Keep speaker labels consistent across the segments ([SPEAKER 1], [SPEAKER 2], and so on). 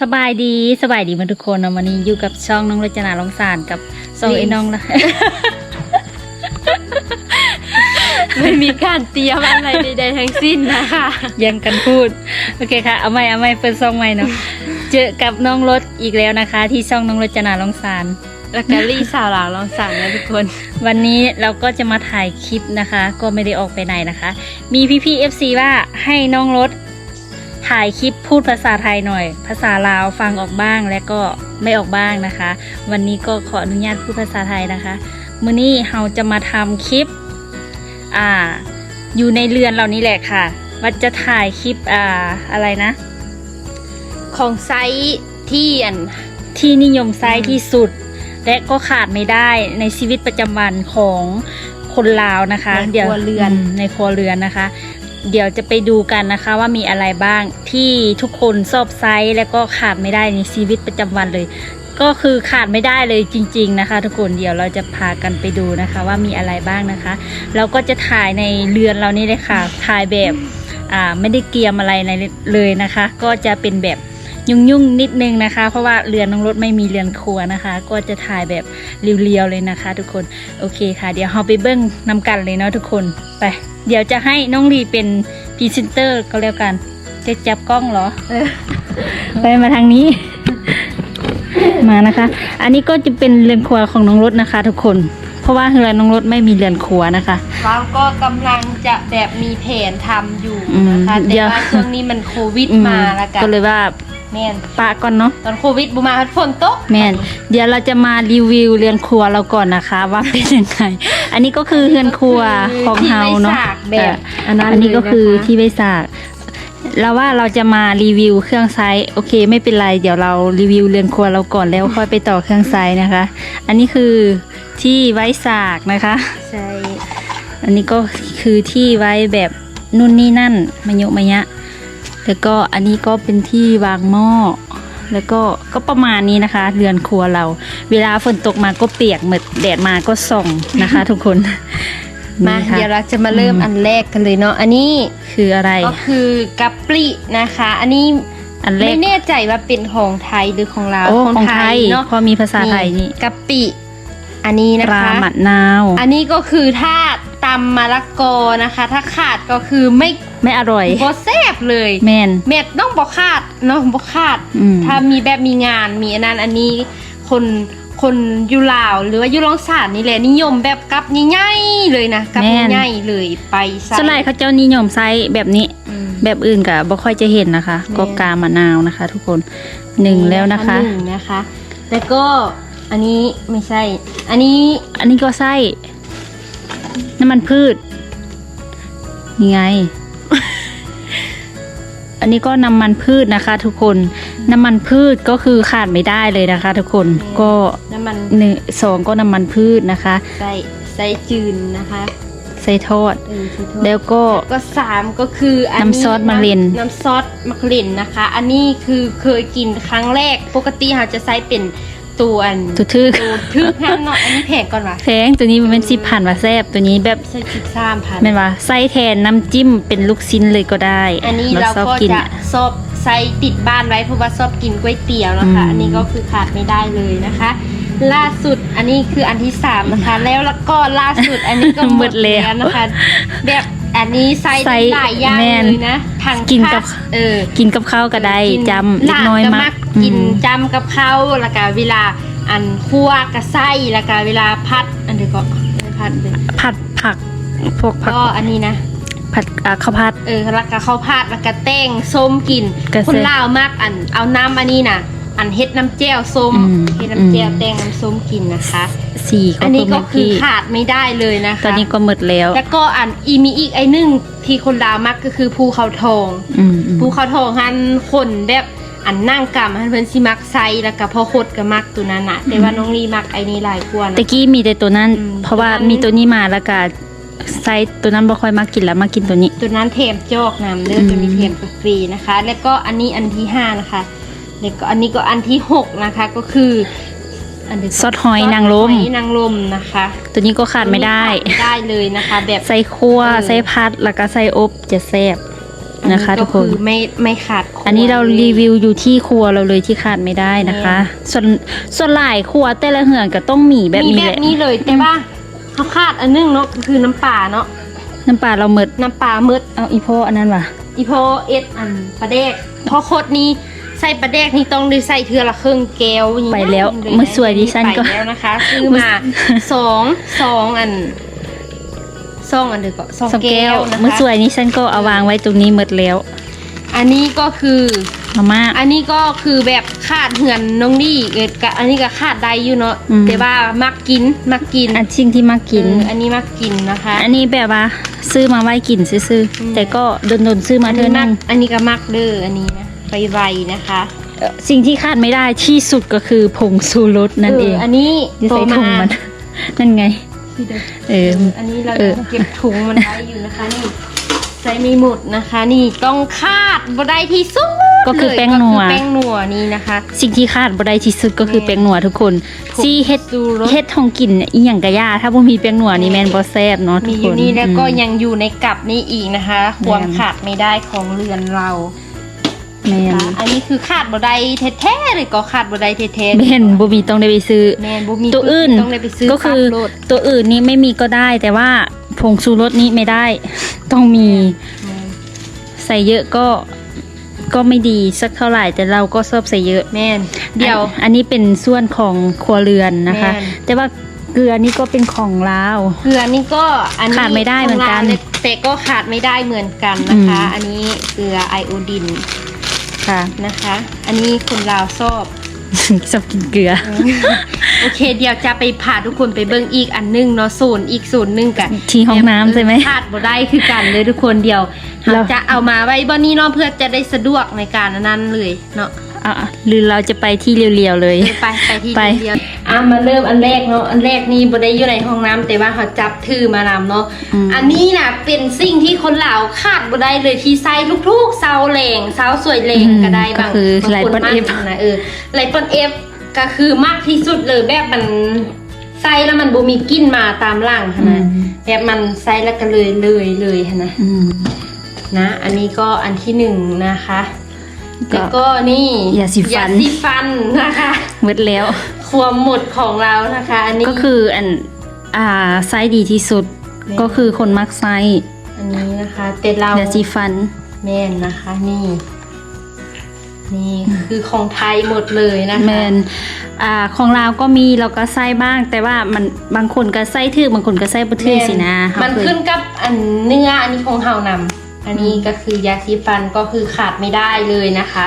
[SPEAKER 1] สบายดีสบายดีมาทุกคนเนาะวันนี้อยู่กับช่องน้องรจนาลองสารกับซองไอ้น้องนะ
[SPEAKER 2] ไม่มีการเตรียมอะไรใดๆทั้งสิ้นนะคะ
[SPEAKER 1] ยังกันพูดโอเคค่ะเอาใหม่เอาใหม่เปิดซองใหม่เนาะเจอกับน้องรถอีกแล้วนะคะ ที่ช่องน้องรจนาลองสาร
[SPEAKER 2] แล้วก็ลี่สาวหลาวลองสั่งนะทุกคน
[SPEAKER 1] วันนี้เราก็จะมาถ่ายคลิปนะคะ ก็ไม่ได้ออกไปไหนนะคะ มีพี่พี่เอฟซีว่าให้น้องรถ ถ่ายคลิปพูดภาษาไทยหน่อย ภาษาลาวฟังออกบ้างและก็ไม่ออกบ้างนะคะ วันนี้ก็ขออนุญาตพูดภาษาไทยนะคะมื้อนี้เราจะมาทำคลิปอ่าอยู่ในเรือนเรานี่แหละค่ะว่าจะถ่ายคลิปอ่าอะไรนะ
[SPEAKER 2] ของไซส์ที่อัน
[SPEAKER 1] ที่นิยมไซส์ที่สุด และก็ขาดไม่ได้ในชีวิตประจำวันของคนลาวนะคะ
[SPEAKER 2] ใน
[SPEAKER 1] เดี๋ยว
[SPEAKER 2] ครัวเรือน
[SPEAKER 1] มในครัวเรือนนะคะ เดี๋ยวจะไปดูกันนะคะว่ามีอะไรบ้างที่ทุกคนชอบไซส์และก็ขาดไม่ได้ในชีวิตประจำวันเลย ก็คือขาดไม่ได้เลยจริง ๆนะคะ ทุกคนเดี๋ยวเราจะพากันไปดูนะคะว่ามีอะไรบ้างนะคะ เราก็จะถ่ายในเรือนเรานี่เลยค่ะถ่ายแบบอ่าไม่ได้เกียมอะไรเลยนะคะ ก็จะเป็นแบบ ยุ่งๆนิดนึงนะคะ เพราะว่าเรือนน้องรถไม่มีเรือนครัวนะคะ ก็จะถ่ายแบบเรียวๆเลยนะคะ ทุกคนโอเคค่ะ เดี๋ยวเราไปเบิ้งนำกันเลยเนาะทุกคนไป เดี๋ยวจะให้น้องลีเป็นพรีเซนเตอร์ก็แล้วกันจะจับกล้องเหรอไปมาทางนี้ มานะคะ อันนี้ก็จะเป็นเรือนครัวของน้องรถนะคะ ทุกคน เพราะว่าเรือนน้องรถไม่มีเรือนครัวนะคะ
[SPEAKER 2] เราก็กำลังจะแบบมีแผนทำอยู่
[SPEAKER 1] อืม
[SPEAKER 2] นะคะ
[SPEAKER 1] เดี๋
[SPEAKER 2] แต่
[SPEAKER 1] ยว
[SPEAKER 2] ว่าช่วงนี้มันโควิด
[SPEAKER 1] อื
[SPEAKER 2] มาแล้วกัน
[SPEAKER 1] ก็เลยว่า
[SPEAKER 2] แม่น
[SPEAKER 1] ปะก่อนเนาะ
[SPEAKER 2] ตอนโควิดบูมาฝนตก
[SPEAKER 1] แม่นเดี๋ยวเราจะมารีวิวเรือนครัวเราก่อนนะคะ ว่าเป็นยังไง อันนี้ก็คือเรือนครัวของเฮาเนาะ
[SPEAKER 2] ที่ไว้สกแบบ
[SPEAKER 1] อันนั้นอันนี้ก็คือที่ไว้สากเราว่าเราจะมารีวิวเครื่องไซส์โอเค ไม่เป็นไร เดี๋ยวเรารีวิวเรือนครัวเราก่อนแล้วค่อยไปต่อเครื่องไซส์นะคะ อันนี้คือที่ไว้สากนะคะ
[SPEAKER 2] ใช่
[SPEAKER 1] อันนี้ก็คือที่ไว้แบบนู่นนี่นั่นมะยุมะยะ แล้วก็อันนี้ก็เป็นที่วางหม้อ แล้วก็ก็ประมาณนี้นะคะ เรือนครัวเรา เวลาฝนตกมาก็เปียกเหมืดแดดมาก็ส่องนะคะ ทุกคน
[SPEAKER 2] มา
[SPEAKER 1] นี่ค่ะ
[SPEAKER 2] เดี๋ยวเราจะมาเริ่ม
[SPEAKER 1] อืม
[SPEAKER 2] อันแรกกันเลยเนาะอันนี้
[SPEAKER 1] คืออะไร
[SPEAKER 2] ก็คือกัปปลินะคะ อันนี้
[SPEAKER 1] อันแร
[SPEAKER 2] ไม่
[SPEAKER 1] ก
[SPEAKER 2] แน่ใจว่าเป็นของไทยหรือของลาว
[SPEAKER 1] โอ้ของไทย
[SPEAKER 2] เนาะ
[SPEAKER 1] พอมีภาษาไทยนี่
[SPEAKER 2] กะปิ อันนี้นะ
[SPEAKER 1] ปลา
[SPEAKER 2] คะ
[SPEAKER 1] หมัดนาว
[SPEAKER 2] อันนี้ก็คือถ้าตำมะละกอนะคะ ถ้าขาดก็คือไม่
[SPEAKER 1] ไม่อร่อย
[SPEAKER 2] บ่แซ่บเลย
[SPEAKER 1] แมน
[SPEAKER 2] เม็ดต้องบ่ขาดเนาะบ่ขาด
[SPEAKER 1] อืม
[SPEAKER 2] ถ้ามีแบบมีงานมีอันนั้นอันนี้คนคนอยูลาว หรือว่าอยูลองสานนี่แหละนิยมแบบกับใหญ่ๆเลยนะกับใหญ่ๆเลยไปใส่
[SPEAKER 1] ส่วนใหญ่เขาเจ้านิยมไซส์แบบนี้
[SPEAKER 2] อืม
[SPEAKER 1] แบบอื่นกับบ่ค่อยจะเห็นนะคะ
[SPEAKER 2] แม่น
[SPEAKER 1] ก็กามะนาวนะคะ ทุกคนหนึ่งแล้วนะคะ
[SPEAKER 2] หนึ่งนะคะ แล้วก็ อันนี้ไม่ใช่ อันนี้
[SPEAKER 1] อันนี้ก็ไส้น้ำมันพืชนี่ไง อันนี้ก็น้ำมันพืชนะคะ ทุกคน น้ำมันพืชก็คือขาดไม่ได้เลยนะคะ ทุกคนก็
[SPEAKER 2] น้ำมัน
[SPEAKER 1] หนึ่งสองก็น้ำมันพืชนะคะ
[SPEAKER 2] ใส่ใส่จืนนะคะ
[SPEAKER 1] ใส่ทอด
[SPEAKER 2] เออขอโทษ
[SPEAKER 1] แล้วก็
[SPEAKER 2] ก็สามก็คืออันนี้
[SPEAKER 1] น้ำซอสมะเร็ง
[SPEAKER 2] น้ำซอสมะเร็งนะคะ อันนี้คือเคยกินครั้งแรกปกติเราจะใช้เป็น ตัวอัน
[SPEAKER 1] ตุทึก
[SPEAKER 2] ตัวทึกห้ามเนาะอันนี้แพงก่อนวะ
[SPEAKER 1] แพงตัวนี้มันเป็นสิบพันว่าแซบตัวนี้แบบ
[SPEAKER 2] ใส่สิบสามพัน
[SPEAKER 1] แม่นว่าไส้แทนน้ำจิ้มเป็นลูกชิ้นเลยก็ได้
[SPEAKER 2] อันนี้เรา
[SPEAKER 1] ชอบ
[SPEAKER 2] ก็
[SPEAKER 1] กิน
[SPEAKER 2] จะชอบใส่ติดบ้านไว้เพราะว่าชอบกินก๋วยเตี๋ยวนะคะ
[SPEAKER 1] อืม
[SPEAKER 2] อันนี้ก็คือขาดไม่ได้เลยนะคะ ล่าสุดอันนี้คืออันที่สามนะคะ แล้วแล้วก็ล่าสุดอันนี้ก็หมดแล้วนะคะ แบบ อันนี้ใส่ได้หลายอย่าง
[SPEAKER 1] แม่น
[SPEAKER 2] เลยนะทั้ง
[SPEAKER 1] กินกับ
[SPEAKER 2] ผัเออ
[SPEAKER 1] กินกับข้าวก็ได้
[SPEAKER 2] กิน
[SPEAKER 1] จำเล็กน้อย
[SPEAKER 2] หลา
[SPEAKER 1] มาก
[SPEAKER 2] ก็มักกินจำกับข้าวแล้วก็เวลาอันคั่วกับไส้แล้วก็เวลาพัด อันเดียวก็ไม่พัดเลย
[SPEAKER 1] ผัดผักพวกผัก
[SPEAKER 2] ก็อันนี้นะ
[SPEAKER 1] ผัดอ่าข้าวผัด
[SPEAKER 2] เออแล้วก็ข้าวผัดแล้วก็แต้งส้มกิน
[SPEAKER 1] กระเซ็น
[SPEAKER 2] คนลาวมากอันเอาน้ำอันนี้นะอันเฮ็ดน้ำแจ่วส้ม
[SPEAKER 1] อืม
[SPEAKER 2] เฮ็ดน้ำแจ่ว
[SPEAKER 1] อืม
[SPEAKER 2] แต้งน้ำส้มกินนะคะ
[SPEAKER 1] สี่ก็
[SPEAKER 2] อันนี้ก็
[SPEAKER 1] เมื่
[SPEAKER 2] คือขาดไม่ได้เลยนะคะ
[SPEAKER 1] ตอนนี้ก็หมดแล้ว
[SPEAKER 2] แล้วก็อันอีมีอีกไอ้หนึ่งที่คนลาวมักก็คือภูเขาทอง
[SPEAKER 1] อืมอืม
[SPEAKER 2] ภูเขาทองหันคนแบบอันนั่งกำหันเพิ่นสิมักไซแล้วก็พอคดก็มักตัวนั้นน่ะแต่ว่าน้องลีมักไอ้นี่หลายกว่านะ
[SPEAKER 1] ตะกี้มีแต่ตัวนั้น
[SPEAKER 2] อืม
[SPEAKER 1] เพราะว่า
[SPEAKER 2] ตัวนั้น
[SPEAKER 1] มีตัวนี้มาแล้วก็ไซส์ตัวนั้นบ่ค่อยมากินแล้วมากินตัวนี้
[SPEAKER 2] ตัวนั้นเทมจอกน้ำเด้อ
[SPEAKER 1] อืม
[SPEAKER 2] ตัวนี้เทมฟรีนะคะ แล้วก็อันนี้อันที่ห้านะคะแล้วก็อันนี้ก็อันที่หกนะคะก็คือ อันเดียว
[SPEAKER 1] ซอสหอยนางรม
[SPEAKER 2] ซอสหอยนางรมนะคะ
[SPEAKER 1] ตัวนี้ก็ขาดไม่ได้
[SPEAKER 2] ขาดไม่ได้เลยนะคะ แบบ
[SPEAKER 1] ใส่คั่ว
[SPEAKER 2] เออ
[SPEAKER 1] ใส่พัด แล้วก็ใส่อบจะแซ่บนะคะ
[SPEAKER 2] อั
[SPEAKER 1] ทุกคน
[SPEAKER 2] อไม่ไม่ขาดครัว
[SPEAKER 1] อันนี้เรา
[SPEAKER 2] ลย
[SPEAKER 1] รีวิวอยู่ที่ครัวเราเลยที่ขาดไม่ได้นะคะ ส่วนส่วนหลายครัวแต่ละเหือนก็ต้องมีแบบ
[SPEAKER 2] มี
[SPEAKER 1] นี้
[SPEAKER 2] แบ
[SPEAKER 1] แห
[SPEAKER 2] บ
[SPEAKER 1] ละ
[SPEAKER 2] นี้เลยแต่ว่าเขาขาดอันนึงเนาะคือน้ำปลาเนาะ
[SPEAKER 1] น้ำปลาเราหมด
[SPEAKER 2] น้ำปลามืด
[SPEAKER 1] เอาอีโพอันนั้นว่ะ
[SPEAKER 2] อีโพเอ็ดอันปลาแดกเพราะโคตรนี้ ใส่ปลาแดกนี่ต้องได้ใส่เทือละครึ่งแก้วอย่างนี้
[SPEAKER 1] ไปแล้ว
[SPEAKER 2] นะ
[SPEAKER 1] เมื่อสวยดิฉันก็
[SPEAKER 2] ไปแล้วนะคะซื้อมาสองสองอันสองอันเดียวก็สอง
[SPEAKER 1] สอง
[SPEAKER 2] แก้
[SPEAKER 1] แก้
[SPEAKER 2] ว
[SPEAKER 1] ว
[SPEAKER 2] นะคะ
[SPEAKER 1] เมื่อสวยนี้ฉันก็เอาวางไว้ตรงนี้หมดแล้ว
[SPEAKER 2] อันนี้ก็คือ
[SPEAKER 1] มาม่า
[SPEAKER 2] อันนี้ก็คือแบบขาดเหือนน้องนี่เอ็ดกะอันนี้ก็ขาดได้อยู่เนาะ
[SPEAKER 1] อืม
[SPEAKER 2] แต่ว่ามักกินมักกิน
[SPEAKER 1] อันชิ่งที่มากิน
[SPEAKER 2] เอออันนี้มักกินนะคะ
[SPEAKER 1] อันนี้แบบว่าซื้อมาไว้กินซื้อ
[SPEAKER 2] อืม
[SPEAKER 1] ๆแต่ก็โดนๆซื้อมา
[SPEAKER 2] อัน
[SPEAKER 1] เท่า
[SPEAKER 2] นี้มั
[SPEAKER 1] นั้
[SPEAKER 2] ก
[SPEAKER 1] น
[SPEAKER 2] อันนี้ก็มักเด้ออันนี้นะ ไปไวนะคะ
[SPEAKER 1] เอ่อสิ่งที่ขาดไม่ได้ที่สุดก็คือผงซูรสนั่นเอง
[SPEAKER 2] อันนี้
[SPEAKER 1] ที่
[SPEAKER 2] โต
[SPEAKER 1] ใส่
[SPEAKER 2] มา
[SPEAKER 1] ถุงมันนั่นไง
[SPEAKER 2] ที่เดิม
[SPEAKER 1] เออ
[SPEAKER 2] อันนี้เรา
[SPEAKER 1] เออ
[SPEAKER 2] เก็บถุงมันไว้อยู่นะคะนี่ใส่ไม่หมดนะคะ นี่ต้องคาดบ่ได้ที่สุด
[SPEAKER 1] ก็คือ
[SPEAKER 2] เลย
[SPEAKER 1] แป้งนัว
[SPEAKER 2] ก็คือแป้งนัวนี่นะคะ
[SPEAKER 1] สิ่งที่ขาดบ่ได้ที่สุดก็คือ
[SPEAKER 2] แม่
[SPEAKER 1] แป้งนัวทุกคน
[SPEAKER 2] ผง
[SPEAKER 1] ซี่เฮ็ด
[SPEAKER 2] ชูรส
[SPEAKER 1] เฮ็ดทองกินเนี่ยอีหยังกะยาถ้าบ่มีแป้งนัวนี่แม่นบ่แซ่บเนาะทุ
[SPEAKER 2] มี
[SPEAKER 1] ก
[SPEAKER 2] อ
[SPEAKER 1] ค
[SPEAKER 2] ยู่
[SPEAKER 1] น
[SPEAKER 2] นี่แล้วก็
[SPEAKER 1] อืม
[SPEAKER 2] ยังอยู่ในกับนี้อีกนะคะ ความ
[SPEAKER 1] แม่น
[SPEAKER 2] ขาดไม่ได้ของเรือนเรา
[SPEAKER 1] แม่น
[SPEAKER 2] นะคะอันนี้คือขาดบ่ได้แท้ๆเลยก็ขาดบ่ได้แท้ๆ
[SPEAKER 1] แม่นบ่มีต้องได้ไปซื้อ
[SPEAKER 2] แม่นบ่มี
[SPEAKER 1] ตัวอื่น
[SPEAKER 2] ต้องได้ไปซื้อ
[SPEAKER 1] ก็คือ
[SPEAKER 2] ปรับโลด
[SPEAKER 1] ตัวอื่นนี่ไม่มีก็ได้ แต่ว่าผงชูรสนี้ไม่ได้ ต้องมี
[SPEAKER 2] แม่น
[SPEAKER 1] ใส่เยอะก็ก็ไม่ดีสักเท่าไหร่แต่เราก็ชอบใส่เยอะ
[SPEAKER 2] แม่นเดี๋ยว
[SPEAKER 1] อันอันนี้เป็นส่วนของครัวเรือนนะคะ
[SPEAKER 2] แม่น
[SPEAKER 1] แต่ว่าเกลือนี่ก็เป็นของลาว
[SPEAKER 2] เกลือนี่ก็อันนี้
[SPEAKER 1] ขาดไม่ได้เหมือนกัน
[SPEAKER 2] ขงราเลยแต่ก็ขาดไม่ได้เหมือนกันนะคะ
[SPEAKER 1] อืม
[SPEAKER 2] อันนี้เกลือไอโอดิน
[SPEAKER 1] ค่ะ
[SPEAKER 2] นะคะ อันนี้คนลาวชอบ
[SPEAKER 1] ชอบกินเกลือ
[SPEAKER 2] โอเค เดี๋ยวจะไปพาทุกคนไปเบิ้งอีกอันหนึงเนาะโซนอีกโซนหนึงกัน
[SPEAKER 1] ที่ห้องน้ำใช่ไหม
[SPEAKER 2] ขาดบ่ได้คือกันเลยทุกคนเดียว
[SPEAKER 1] เรา
[SPEAKER 2] เราจะเอามาไว้บนนี้เนาะเพื่อจะได้สะดวกในการอันนั้นเลยเนาะ
[SPEAKER 1] อะหรือเราจะไปที่เรียวๆเลย
[SPEAKER 2] ไปไปที่
[SPEAKER 1] ไป
[SPEAKER 2] เดียวอะมาเริ่มอันแรกเนาะอันแรกนี่บ่ได้อยู่ในห้องน้ำแต่ว่าเขาจับถือมานำเนาะ
[SPEAKER 1] อืม
[SPEAKER 2] อันนี้น่ะเป็นสิ่งที่คนลาวขาดบ่ได้เลยที่ใส่ทุกๆเซาแหลงเซาสวยแหลงก็ได้บาง
[SPEAKER 1] ก็คือบา
[SPEAKER 2] ง
[SPEAKER 1] ไล
[SPEAKER 2] คน
[SPEAKER 1] ปอน
[SPEAKER 2] มาก
[SPEAKER 1] เอฟ
[SPEAKER 2] นะเออไลปอนเอฟก็คือมากที่สุดเลยแบบมันใส่แล้วมันบ่มีกลิ่นมาตามหลังหั้นนะแบบมันใส่แล้วก็เลยเลยเลยหั้นนะ
[SPEAKER 1] อืม
[SPEAKER 2] นะ อันนี้ก็อันที่หนึ่งนะคะ
[SPEAKER 1] ก็
[SPEAKER 2] แล้วก็นี่
[SPEAKER 1] ยาสีฟัน
[SPEAKER 2] ยาสีฟันนะคะ
[SPEAKER 1] หมดแล้ว
[SPEAKER 2] ความหมดของเรานะคะ อันนี้
[SPEAKER 1] ก็คืออันอ่าไซส์ดีที่สุด
[SPEAKER 2] นี่
[SPEAKER 1] ก็คือคนมักไซส์
[SPEAKER 2] อันนี้นะคะแต่เรา
[SPEAKER 1] ยาสีฟัน
[SPEAKER 2] แม่นนะคะนี่นี่คือของไทยหมดเลยนะคะ
[SPEAKER 1] แมนอ่าของเราวก็มีเราก็ไส้บ้าง แต่ว่ามันบางคนก็ไส้ถือบางคนก็ไส้บ่ถือสินะ
[SPEAKER 2] มัน
[SPEAKER 1] เขาเคย
[SPEAKER 2] ขึ้นกับอันเนื้ออันนี้ของเฮานำ อันนี้ก็คือยาสีฟันก็คือขาดไม่ได้เลยนะคะ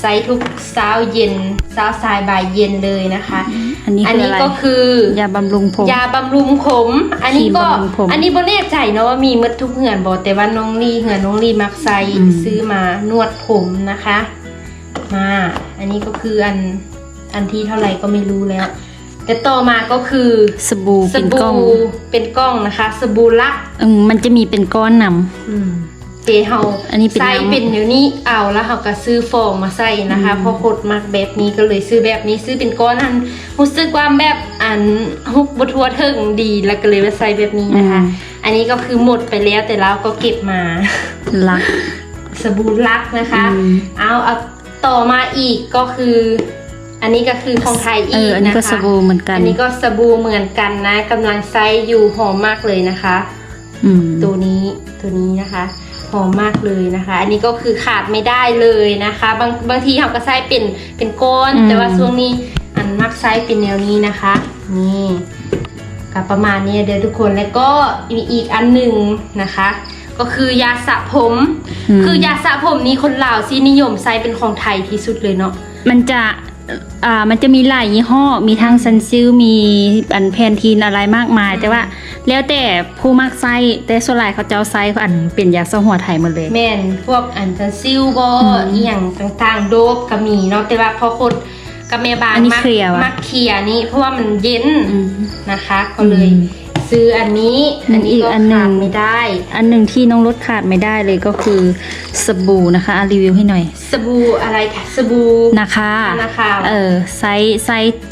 [SPEAKER 2] ใช้ทุกเช้าเย็นเช้าสายบ่ายเย็นเลยนะคะ
[SPEAKER 1] อันนี้
[SPEAKER 2] อัน
[SPEAKER 1] คือ
[SPEAKER 2] นี้
[SPEAKER 1] อะไร
[SPEAKER 2] ก็คือ
[SPEAKER 1] ยาบำรุงผม
[SPEAKER 2] ยาบำรุงผม อันนี้ก็
[SPEAKER 1] ครีมบำรุงผม
[SPEAKER 2] อันนี้บ่แน่ใจเนาะว่ามีหมดทุกเหือนบ่แต่ว่าน้องลี่เหือนน้องลี่มักใส่
[SPEAKER 1] อืม
[SPEAKER 2] ซื้อมานวดผมนะคะ มา อันนี้ก็คืออันอันที่เท่าไหร่ก็ไม่รู้แล้ว แต่ต่อมาก็คือ
[SPEAKER 1] สบู่
[SPEAKER 2] ส
[SPEAKER 1] เป็นกล้อง
[SPEAKER 2] บู่เป็นกล้องนะคะ สบู่ลัก
[SPEAKER 1] อืมมันจะมีเป็นก้อนน
[SPEAKER 2] อืม เจเฮา
[SPEAKER 1] อันนี้เป็น
[SPEAKER 2] ใส่
[SPEAKER 1] น้ำ
[SPEAKER 2] เป็นเดี๋ยวนี้เอาแล้วเขาก็ซื้อฟองมาใส่นะคะ
[SPEAKER 1] อืม
[SPEAKER 2] เพราะโคตรมักแบบนี้ก็เลยซื้อแบบนี้ซื้อเป็นก้อนอันรู้สึกว่าแบบอันฮุกบทัวเทิงดีแล้วก็เลยมาใส่แบบนี้นะคะ อันนี้ก็คือหมดไปแล้วแต่เราก็เก็บมาำ
[SPEAKER 1] ลัก
[SPEAKER 2] สบู่ลักนะคะ
[SPEAKER 1] อืม
[SPEAKER 2] เอาเอาต่อมาอีกก็คือ อันนี้ก็คือของไทย
[SPEAKER 1] เอ
[SPEAKER 2] อี
[SPEAKER 1] อกอันนี้
[SPEAKER 2] นะคะ
[SPEAKER 1] ก็สบู่เหมือนกัน
[SPEAKER 2] อันนี้ก็สบู่เหมือนกันนะกำลังใช้อยู่หอมมากเลยนะคะ
[SPEAKER 1] อืม
[SPEAKER 2] ตัวนี้ตัวนี้นะคะห อมมากเลยนะคะ อันนี้ก็คือขาดไม่ได้เลยนะคะ บางบางทีเขาก็ใช้เป็นเป็นก้อนแต่ว่าช่วงนี้อันมักใช้เป็นแนวนี้นะคะ นี่ก็ประมาณนี้เดี๋ยวทุกคนแล้วก็มีอีกอันหนึ่งนะคะ ก็คือยาสระผม
[SPEAKER 1] ม
[SPEAKER 2] คือยาสระผมนี้คนลาวซีนิยมใช้เป็นของไทยที่สุดเลยเนาะ
[SPEAKER 1] มันจะ อ่ามันจะมีหลายยี่ห้อ มีทั้งซันซิลมีอันแพนทีนอะไรมากมาย แต่ว่าแล้วแต่ผู้มักไส้แต่ส่วนใหญ่เขาจะเอาไส้อันเป็นยาสะหัวไทยหมดเลย
[SPEAKER 2] แม่นพวกอันจันซิลบอ
[SPEAKER 1] อืม
[SPEAKER 2] อีหยังต่างๆ โดบก็มีเนาะแต่ว่าพอคนกับแม่บ้าน
[SPEAKER 1] อันนี้
[SPEAKER 2] มัก
[SPEAKER 1] เคลียร์วะ
[SPEAKER 2] มักเคลียร์นี่เพราะว่ามันเย็น
[SPEAKER 1] อืม
[SPEAKER 2] นะคะก็เลย
[SPEAKER 1] อืม
[SPEAKER 2] ซื้อซื้ออันนี้ อันนี้
[SPEAKER 1] อีก
[SPEAKER 2] ก็
[SPEAKER 1] อันหนึ่
[SPEAKER 2] ขางดไม่ได้
[SPEAKER 1] อันหนึ่งที่น้องรถขาดไม่ได้เลยก็คือสบู่นะคะอะรีวิวให้หน่อย
[SPEAKER 2] สบู่อะไรคะสบู่
[SPEAKER 1] นะคะ
[SPEAKER 2] นะคะ
[SPEAKER 1] เออไซส์ไซส์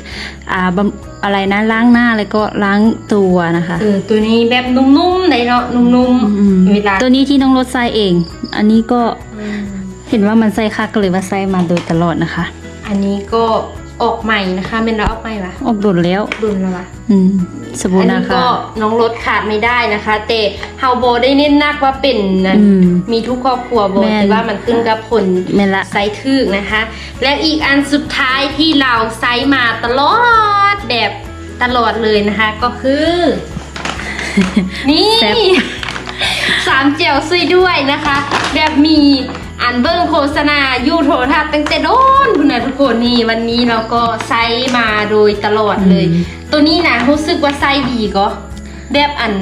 [SPEAKER 1] อ่าบำอะไรนะล้างหน้าแล้วก็ล้างตัวนะคะ
[SPEAKER 2] เออตัวนี้แบบนุ่มๆเลยเนาะนุ่ม
[SPEAKER 1] อืม
[SPEAKER 2] ๆเวลา
[SPEAKER 1] ตัวนี้ที่น้องรถใส่เอง อันนี้ก็
[SPEAKER 2] อืม
[SPEAKER 1] เห็นว่ามันใส่คักก็เลยว่าใส่มาโดยตลอดนะคะ
[SPEAKER 2] อันนี้ก็ ออกใหม่นะคะเป็นเราออกใหม่ปะ
[SPEAKER 1] ออกโดดแล้ว
[SPEAKER 2] ดุนแล้วปะ
[SPEAKER 1] อืมสบู่
[SPEAKER 2] อัน
[SPEAKER 1] นะ
[SPEAKER 2] นี้
[SPEAKER 1] คะ
[SPEAKER 2] ก็น้องรถขาดไม่ได้นะคะ แต่เฮาโบได้เน้นนักว่าเป็นนะ
[SPEAKER 1] อืม
[SPEAKER 2] มีทุกครอบครัวโบ
[SPEAKER 1] แม่น
[SPEAKER 2] แต่ว่ามันขึ้นกับผล
[SPEAKER 1] แม่นละ
[SPEAKER 2] ไซส์ทึกนะคะ และอีกอันสุดท้ายที่เราไซส์มาตลอดแบบตลอดเลยนะคะ ก็คือ นี่
[SPEAKER 1] แซ่บ
[SPEAKER 2] สามเจลซุยด้วยนะคะ แบบมี อันเบิ้งโฆษณายูโทรทัศน์ตั้งแต่โดนคุณนะทุกคนนี่วันนี้เราก็ไซส์มาโดยตลอดเลย
[SPEAKER 1] อืม
[SPEAKER 2] ตัวนี้นะรู้สึกว่าไซส์ดีก็แบบอัน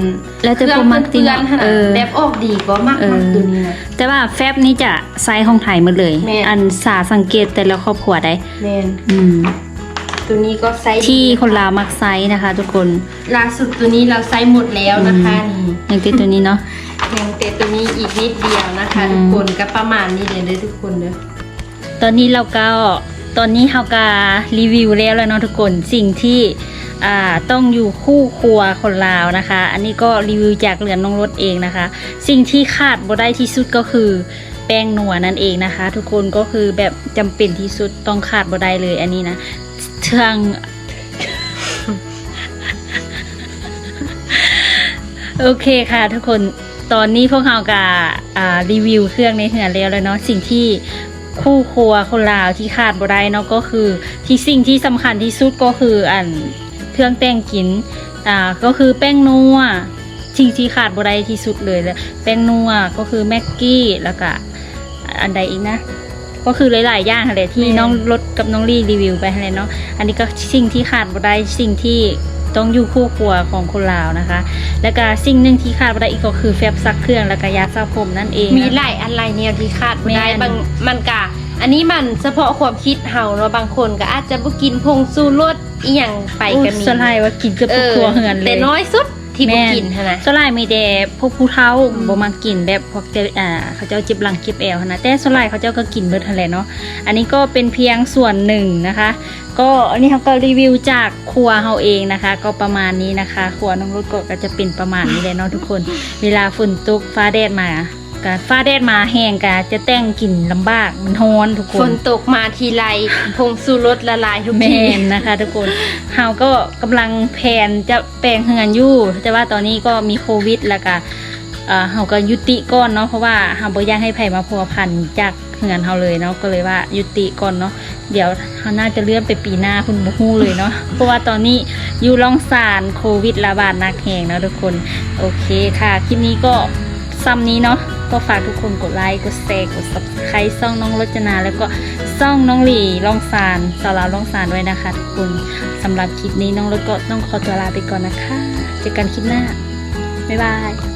[SPEAKER 1] แล้วแต่
[SPEAKER 2] เครื่
[SPEAKER 1] พวกมักจริง
[SPEAKER 2] เปื้อนๆขนา
[SPEAKER 1] เอ
[SPEAKER 2] ด
[SPEAKER 1] อ
[SPEAKER 2] แบบออกดีก็มาก
[SPEAKER 1] เอ
[SPEAKER 2] มาก
[SPEAKER 1] อ
[SPEAKER 2] ตัวนี้นะ
[SPEAKER 1] แต่ว่าแฟบนี้จะไซส์ของไทยหมดเลย
[SPEAKER 2] แม่น
[SPEAKER 1] อันสาสังเกตแต่ละครอบครัวได้
[SPEAKER 2] แมน
[SPEAKER 1] อืม
[SPEAKER 2] ตัวนี้ก็ไซส์ดี
[SPEAKER 1] ที่คนลาวมักไซส์นะคะ ทุกคน
[SPEAKER 2] ล่าสุดตัวนี้เราไซส์หมดแล้วนะคะนี่
[SPEAKER 1] อย่างที่ตัวนี้เนาะ
[SPEAKER 2] ยังแต่ตัวนี้อีกนิดเดียวนะคะ
[SPEAKER 1] อืม
[SPEAKER 2] ทุกคนก็ประมาณนี้เลยเด้อทุกคนเด้อ
[SPEAKER 1] ตอนนี้เราก็ตอนนี้เราก็รีวิวแล้วแล้วเนาะทุกคนสิ่งที่อ่าต้องอยู่คู่ครัวคนลาวนะคะ อันนี้ก็รีวิวจากเหลือนน้องรถเองนะคะ สิ่งที่ขาดบ่ได้ที่สุดก็คือแป้งนัวนั่นเองนะคะ ทุกคนก็คือแบบจำเป็นที่สุดต้องขาดบ่ได้เลยอันนี้นะ เทืองโอเคค่ะทุกคนตอนนี้พวกเราก็อ่ารีวิวเครื่องในเหือนแล้วแล้วเนาะสิ่งที่คู่ครัวคนลาวที่ขาดบ่ได้เนาะก็คือที่สิ่งที่สำคัญที่สุดก็คืออันเครื่องแต่งกินอ่าก็คือแป้งนัวสิ่งที่ขาดบ่ได้ที่สุดเลยเลยแป้งนัวก็คือแม็กกี้แล้วก็อันใดอีกนะ ก็คือหลายๆอย่างอะไรที่
[SPEAKER 2] แม่น
[SPEAKER 1] น้องรถกับน้องลี่รีวิวไปอะไรเนาะอันนี้ก็สิ่งที่ขาดบ่ได้สิ่งที่ต้องอยู่คู่ครัวของคนลาวนะคะ แล้วก็สิ่งหนึ่งที่ขาดไม่ได้อีกก็คือแฟบซักเครื่องแล้วก็ยาสระผมนั่นเอง
[SPEAKER 2] มี
[SPEAKER 1] นะ
[SPEAKER 2] หลายอะไรแนวที่คาดบ่ได้
[SPEAKER 1] แม่น
[SPEAKER 2] บางมันกะอันนี้มันเฉพาะความคิดเฮาเนาะบางคนก็อาจจะบ่กินพงสู้รสอีหยังไปก็มี
[SPEAKER 1] สลายว่ากินเกือบทุกครัวเหือนเลย
[SPEAKER 2] แต่น้อยสุด ที่บ่
[SPEAKER 1] แม่
[SPEAKER 2] กินหั้นนะ
[SPEAKER 1] สลายมีแต่พวกผู้เฒ่าบ่มากินแบบพวกเจอ่าเขาเจ้าจิบหลังเก็บแอลหั้นนะแต่สลายเขาเจ้าก็กินเบิดหั่นแหละเนาะ อันนี้ก็เป็นเพียงส่วนหนึ่งนะคะ ก็อันนี้เขาก็รีวิวจากครัวเฮาเองนะคะ ก็ประมาณนี้นะคะ ครัวน้องรถก็ก็จะเป็นประมาณนี้เลยเนาะทุกคน เวลาฝนตกฟ้าแดดมา ก็ฟ้าแดดมาแห้งก็จะแต่งกินลำบากมันร้อนทุกค
[SPEAKER 2] ฝ
[SPEAKER 1] น
[SPEAKER 2] นตกมาทีไรพงสู้รสละลายทุก
[SPEAKER 1] แม
[SPEAKER 2] ที
[SPEAKER 1] นนะคะ ทุกคนเฮาก็กำลังแผนจะแปลงเฮือนอยู่แต่ว่าตอนนี้ก็มีโควิดแล้วก็เอ่อเฮาก็ยุติก่อนเนาะเพราะว่าเฮาบ่อยากให้ไผมาพัวพันจากเฮือนเฮาเลยเนาะก็เลยว่ายุติก่อนเนาะเดี๋ยวเฮาน่าจะเลื่อนไปปีหน้าคุณบ่ฮู้เลยเนาะเพราะว่าตอนนี้อยู่ล่องสารโควิดระบาดหนักแหงเนาะทุกคน โอเคค่ะ คลิปนี้ก็ ซ้ำนี้เนาะก็ฝากทุกคนกดไลค์กดแชร์กด subscribe ซ่องน้องรจนา แล้วก็ซ่องน้องหลี่ล่องซานสาวลาวล่องซานด้วยนะคะ ทุกคนสำหรับคลิปนี้น้องรถก็ต้องขอตัวลาไปก่อนนะคะ เจอกันคลิปหน้า บ๊ายบาย